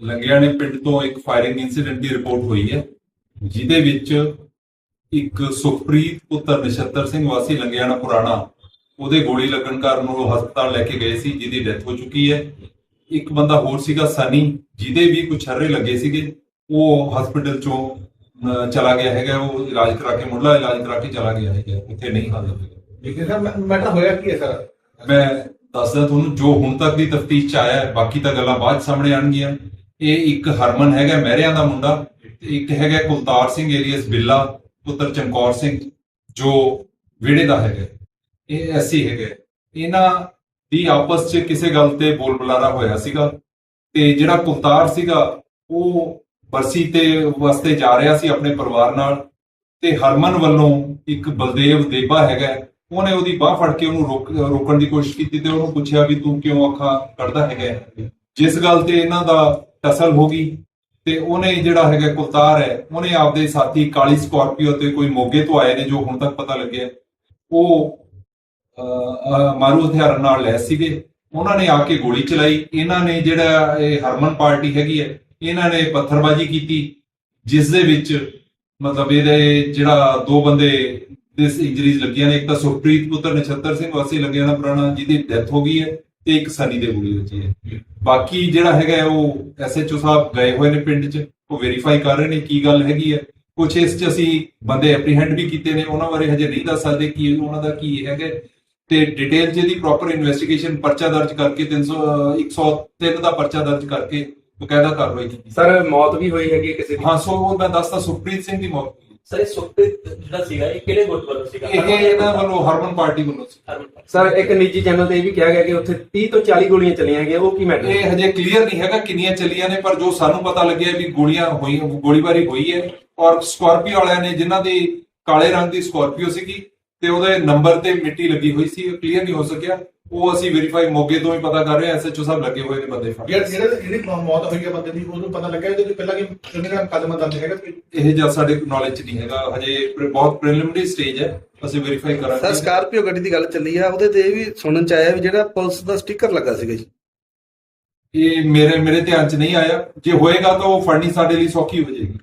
ਲੰਗਿਆਣੇ ਪਿੰਡ ਤੋਂ ਇੱਕ ਫਾਇਰਿੰਗ ਇਨਸੀਡੈਂਟ ਦੀ ਰਿਪੋਰਟ ਹੋਈ ਹੈ ਜਿਹਦੇ ਵਿੱਚ ਇੱਕ ਸੁਖਪ੍ਰੀਤ ਪੁੱਤਰ ਨਛੱਤਰ ਸਿੰਘ ਵਾਸੀ ਲੰਗਿਆਣਾ ਪੁਰਾਣਾ ਉਹਦੇ ਗੋਲੀ ਲੱਗਣ ਕਾਰਨ ਉਹ ਹਸਪਤਾਲ ਲੈ ਕੇ ਗਏ ਸੀ ਜਿਹਦੀ ਡੈਥ ਹੋ ਚੁੱਕੀ ਹੈ। ਇੱਕ ਬੰਦਾ ਹੋਰ ਸੀਗਾ ਸਨੀ ਜਿਹਦੇ ਵੀ ਕੁਝ ਛਰਰੇ ਲੱਗੇ ਸੀਗੇ ਉਹ ਹਸਪੀਟਲ ਚੋਂ ਚਲਾ ਗਿਆ ਹੈਗਾ ਉਹ ਇਲਾਜ ਕਰਾ ਕੇ ਮੁੱਢਲਾ ਇਲਾਜ ਕਰਾ ਕੇ ਚਲਾ ਗਿਆ ਹੈਗਾ ਉੱਥੇ ਨਹੀਂ ਹਾਜ਼ਰ ਹੋਇਆ। ਹੈ ਸਰ ਮੈਟਰ ਹੋਇਆ ਕੀ ਹੈ ਸਰ? ਮੈਂ ਦੱਸਦਾ ਤੁਹਾਨੂੰ ਜੋ ਹੁਣ ਤੱਕ ਦੀ ਤਫਤੀਸ਼ ਚ ਆਇਆ ਹੈ, ਬਾਕੀ ਤਾਂ ਗੱਲਾਂ ਬਾਅਦ ਸਾਹਮਣੇ ਆਣਗੀਆਂ ਇਹ ਇੱਕ ਹਰਮਨ ਹੈਗਾ, ਮਹਿਰਿਆਂ ਦਾ ਮੁੰਡਾ, ਤੇ ਇੱਕ ਹੈਗਾ ਕੁਲਤਾਰ ਸਿੰਘ ਏਰੀਅਸ ਬਿੱਲਾ, ਪੁੱਤਰ ਚਮਕੌਰ ਸਿੰਘ, ਜੋ ਵਿਹੜੇ ਦਾ ਹੈਗਾ। ਇਹ ਐਸੀ ਹੈਗਾ। ਇਹਨਾਂ ਦੀ ਆਪਸ 'ਚ ਕਿਸੇ ਗੱਲ ਤੇ ਬੋਲ ਬੁਲਾਰਾ ਹੋਇਆ ਸੀਗਾ, ਤੇ ਜਿਹੜਾ ਕੁਲਤਾਰ ਸੀਗਾ, ਉਹ ਬਰਸੀ ਤੇ ਵਾਸਤੇ ਜਾ ਰਿਹਾ ਸੀ ਆਪਣੇ ਪਰਿਵਾਰ ਨਾਲ, ਤੇ ਹਰਮਨ ਵੱਲੋਂ ਇੱਕ ਬਲਦੇਵ ਦੇਬਾ ਹੈਗਾ, ਉਹਨੇ ਉਹਦੀ ਬਾਹ ਫੜ ਕੇ ਉਹਨੂੰ ਰੋਕ, ਰੋਕਣ ਦੀ ਕੋਸ਼ਿਸ਼ ਕੀਤੀ ਤੇ ਉਹਨੂੰ ਪੁੱਛਿਆ ਵੀ ਤੂੰ ਕਿਉਂ ਅੱਖਾਂ ਕੱਢਦਾ ਹੈਗਾ? ਜਿਸ ਗੱਲ ਤੇ ਇਹਨਾਂ ਦਾ ਟਸਲ ਹੋ ਗਈ ਤੇ ਉਹਨੇ ਜਿਹੜਾ ਹੈਗਾ ਕੁਲਤਾਰ ਹੈ, ਉਹਨੇ ਆਪਦੇ ਸਾਥੀ ਕਾਲੀ ਸਕਾਰਪੀਓ ਤੇ ਕੋਈ ਮੋਗੇ ਤੋਂ ਆਏ ਨੇ ਜੋ ਹੁਣ ਤੱਕ ਪਤਾ ਲੱਗਿਆ। ਉਹ ਮਾਰੂ ਹਥਿਆਰਾਂ ਨਾਲ ਲੈਸ ਸੀਗੇ। ਉਹਨਾਂ ਨੇ ਆ ਕੇ ਗੋਲੀ ਚਲਾਈ। ਇਹਨਾਂ ਨੇ ਜਿਹੜਾ ਇਹ ਹਰਮਨ ਪਾਰਟੀ ਹੈਗੀ ਹੈ, ਇਹਨਾਂ ਨੇ ਪੱਥਰਬਾਜ਼ੀ ਕੀਤੀ, ਜਿਸ ਦੇ ਵਿੱਚ ਮਤਲਬ ਇਹਦੇ ਜਿਹੜਾ ਦੋ ਬੰਦੇ ਦਿਸ ਇੰਜਰੀਜ਼ ਲੱਗੀਆਂ ਨੇ। ਇੱਕ ਤਾਂ ਸੁਖਪ੍ਰੀਤ ਪੁੱਤਰ ਨਛੱਤਰ ਸਿੰਘ ਵਾਸੀ ਲੱਗਿਆ ਨਾ ਪੁਰਾਣਾ, ਜਿਹਦੀ ਡੈਥ ਹੋ ਗਈ ਹੈ। ਤੇ ਇੱਕ ਸਨੀ ਦੇ ਗੋਲੀ ਵੱਜੀ ਹੈ। ਬਾਕੀ ਜਿਹੜਾ ਹੈਗਾ ਉਹ ਐਸਐਚਓ ਸਾਹਿਬ ਗਏ ਹੋਏ ਨੇ ਪਿੰਡ 'ਚ ਉਹ ਵੈਰੀਫਾਈ ਕਰ ਰਹੇ ਨੇ ਕੀ ਗੱਲ ਹੈਗੀ ਹੈ। ਕੁਝ ਇਸ 'ਚ ਅਸੀਂ ਬੰਦੇ ਐਪਰੀਹੈਂਡ ਵੀ ਕੀਤੇ ਨੇ ਉਹਨਾਂ ਬਾਰੇ ਹਜੇ ਨਹੀਂ ਦੱਸ ਸਕਦੇ ਕੀ ਉਹਨਾਂ ਦਾ ਕੀ ਹੈਗਾ ਤੇ ਡਿਟੇਲ ਜਿਹਦੀ ਪ੍ਰੋਪਰ ਇਨਵੈਸਟੀਗੇਸ਼ਨ ਪਰਚਾ ਦਰਜ ਕਰਕੇ 300 ਅਹ 103 ਦਾ ਪਰਚਾ ਦਰਜ ਕਰਕੇ ਬਕਾਇਦਾ ਕਾਰਵਾਈ ਕੀਤੀ। ਸਰ ਮੌਤ ਵੀ ਹੋਈ ਹੈਗੀ ਕਿਸੇ ਦੀ? ਹਾਂ ਸੋ ਉਹ ਮੈਂ ਦੱਸਦਾ ਸੁਖਪ੍ਰੀਤ ਸਿੰਘ ਦੀ ਮੌਤ ਹੋਈ। ਸਰ ਇਹ ਸੁਖਪ੍ਰੀਤ ਜਿਹੜਾ ਸੀਗਾ ਇਹ ਕਿਹੜੇ ਗੁੱਟ ਵੱਲੋਂ ਸੀਗਾ? ਇਹ ਇਹਨਾਂ ਵੱਲੋਂ ਹਰਮਨ ਪਾਰਟੀ ਵੱਲੋਂ ਸੀ। ਹਰਮਨ। ਸਰ ਇੱਕ ਨਿੱਜੀ ਚੈਨਲ ਤੇ ਇਹ ਵੀ ਕਿਹਾ ਗਿਆ ਕਿ ਉੱਥੇ 30 ਤੋਂ 40 ਗੋਲੀਆਂ ਚੱਲੀਆਂ ਹੈਗੀਆਂ ਉਹ ਕੀ ਮੈਟਰ ਇਹ ਹਜੇ ਕਲੀਅਰ ਨਹੀਂ ਹੈਗਾ ਕਿੰਨੀਆਂ ਚੱਲੀਆਂ ਨੇ ਪਰ ਜੋ ਸਾਨੂੰ ਪਤਾ ਲੱਗਿਆ ਵੀ ਗੋਲੀਆਂ ਹੋਈਆਂ ਗੋਲੀਬਾਰੀ ਹੋਈ ਹੈ ਔਰ ਸਕਾਰਪੀਓ ਵਾਲਿਆਂ ਨੇ ਜਿਨ੍ਹਾਂ ਦੀ ਕਾਲੇ ਰੰਗ ਦੀ ਸਕਾਰਪੀਓ ਸੀਗੀ ਤੇ ਉਹਦੇ ਨੰਬਰ ਤੇ ਮਿੱਟੀ ਲੱਗੀ ਹੋਈ ਸੀ ਕਲੀਅਰ ਨਹੀਂ ਹੋ ਸਕਿਆ। ਉਹ ਅਸੀਂ ਵੈਰੀਫਾਈ ਮੋਗੇ ਤੋਂ ਹੀ ਪਤਾ ਕਰ ਰਹੇ ਹਾਂ ਐਸਐਚਓ ਸਾਹਿਬ ਲੱਗੇ ਹੋਏ ਨੇ ਬੰਦੇ ਫੜ ਜਿਹੜਾ ਜਿਹੜਾ ਜਿਹੜੀ ਮੌਤ ਹੋਈ ਹੈ ਬੰਦੇ ਦੀ ਉਹਨੂੰ ਪਤਾ ਲੱਗਾ ਇਹਦੇ ਤੋਂ ਪਹਿਲਾਂ ਕਿ ਕਿੰਨੇ ਦਾ ਕਦਮ ਦਰਜ ਹੈਗਾ ਕੋਈ? ਇਹ ਜਾਂ ਸਾਡੇ ਨੌਲੇਜ ਚ ਨਹੀਂ ਹੈਗਾ ਹਜੇ ਬਹੁਤ ਪ੍ਰੀਲਿਮਿਨਰੀ ਸਟੇਜ ਹੈ ਅਸੀਂ ਵੈਰੀਫਾਈ ਸਰ ਕਰਾਂਗੇ। ਸਕਾਰਪੀਓ ਗੱਡੀ ਦੀ ਗੱਲ ਚੱਲੀ ਆ ਉਹਦੇ ਤੇ ਇਹ ਵੀ ਸੁਣਨ ਚ ਆਇਆ ਵੀ ਜਿਹੜਾ ਪੁਲਿਸ ਦਾ ਸਟicker ਲੱਗਾ ਸੀਗਾ ਜੀ। ਇਹ ਮੇਰੇ ਮੇਰੇ ਧਿਆਨ ਚ ਨਹੀਂ ਆਇਆ। ਜੇ ਹੋਏਗਾ ਤਾਂ ਉਹ ਫੜਨੀ ਸਾਡੇ ਲਈ ਸੌਖੀ ਹੋ ਜਾਏਗੀ।